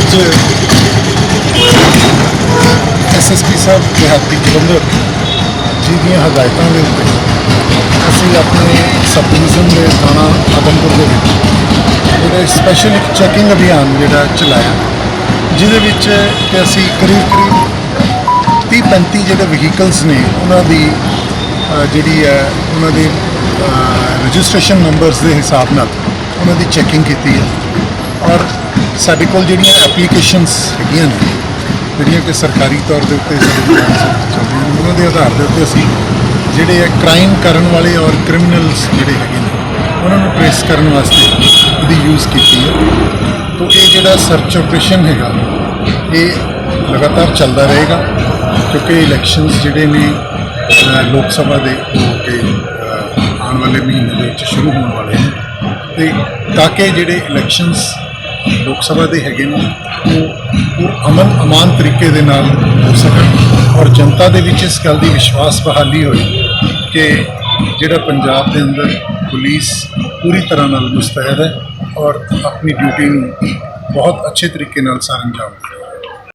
ਅੱਜ ਐਸਐਸਪੀ ਸਾਹਿਬ ਦਿਹਾਤੀ ਜਲੰਧਰ, ਜੀ ਦੀਆਂ ਹਦਾਇਤਾਂ ਦੇ ਉੱਤੇ ਅਸੀਂ ਆਪਣੇ ਸਬ ਡਿਵੀਜ਼ਨ ਦੇ ਥਾਣਾ ਆਦਮਪੁਰ ਦੇ ਵਿੱਚ ਜਿਹੜਾ ਸਪੈਸ਼ਲ ਇੱਕ ਚੈਕਿੰਗ ਅਭਿਆਨ ਜਿਹੜਾ ਚਲਾਇਆ, ਜਿਹਦੇ ਵਿੱਚ ਕਿ ਅਸੀਂ ਕਰੀਬ ਕਰੀਬ 30 35 ਜਿਹੜੇ ਵਹੀਕਲਸ ਨੇ, ਉਹਨਾਂ ਦੀ ਜਿਹੜੀ ਹੈ, ਉਹਨਾਂ ਦੇ ਰਜਿਸਟ੍ਰੇਸ਼ਨ ਨੰਬਰਸ ਦੇ ਹਿਸਾਬ ਨਾਲ ਉਹਨਾਂ ਦੀ ਚੈਕਿੰਗ ਕੀਤੀ ਹੈ। ਸਾਡੇ ਕੋਲ ਜਿਹੜੀਆਂ ਐਪਲੀਕੇਸ਼ਨਸ ਹੈਗੀਆਂ ਨੇ, ਜਿਹੜੀਆਂ ਕਿ ਸਰਕਾਰੀ ਤੌਰ ਦੇ ਉੱਤੇ ਚੱਲਦੀਆਂ ਨੇ, ਉਹਨਾਂ ਦੇ ਆਧਾਰ ਦੇ ਉੱਤੇ ਅਸੀਂ ਜਿਹੜੇ ਹੈ ਕ੍ਰਾਈਮ ਕਰਨ ਵਾਲੇ ਔਰ ਕ੍ਰਿਮੀਨਲਸ ਜਿਹੜੇ ਹੈਗੇ ਨੇ, ਉਹਨਾਂ ਨੂੰ ਟ੍ਰੇਸ ਕਰਨ ਵਾਸਤੇ ਇਹਦੀ ਯੂਜ਼ ਕੀਤੀ ਹੈ। ਤੋ ਇਹ ਜਿਹੜਾ ਸਰਚ ਆਪਰੇਸ਼ਨ ਹੈਗਾ, ਇਹ ਲਗਾਤਾਰ ਚੱਲਦਾ ਰਹੇਗਾ, ਕਿਉਂਕਿ ਇਲੈਕਸ਼ਨਸ ਜਿਹੜੇ ਨੇ ਲੋਕ ਸਭਾ ਦੇ ਹੋ ਆਉਣ ਵਾਲੇ ਮਹੀਨੇ ਦੇ ਵਿੱਚ ਸ਼ੁਰੂ ਹੋਣ ਵਾਲੇ ਨੇ। ਤੇ ਤਾਂ ਕਿ ਜਿਹੜੇ ਇਲੈਕਸ਼ਨਸ ਲੋਕ ਸਭਾ ਦੇ ਹੈਗੇ ਨੇ, ਉਹ ਅਮਨ ਅਮਾਨ ਤਰੀਕੇ ਦੇ ਨਾਲ ਹੋ ਸਕਣ। ਔਰ ਜਨਤਾ ਦੇ ਵਿੱਚ ਇਸ ਗੱਲ ਦੀ ਵਿਸ਼ਵਾਸ ਬਹਾਲੀ ਹੋਈ ਕਿ ਜਿਹੜਾ ਪੰਜਾਬ ਦੇ ਅੰਦਰ ਪੁਲਿਸ ਪੂਰੀ ਤਰ੍ਹਾਂ ਨਾਲ ਮੁਸਤੈਦ ਹੈ ਔਰ ਆਪਣੀ ਡਿਊਟੀ ਨੂੰ ਬਹੁਤ ਅੱਛੇ ਤਰੀਕੇ ਨਾਲ ਸਰ ਅੰਜਾਮ ਦੇ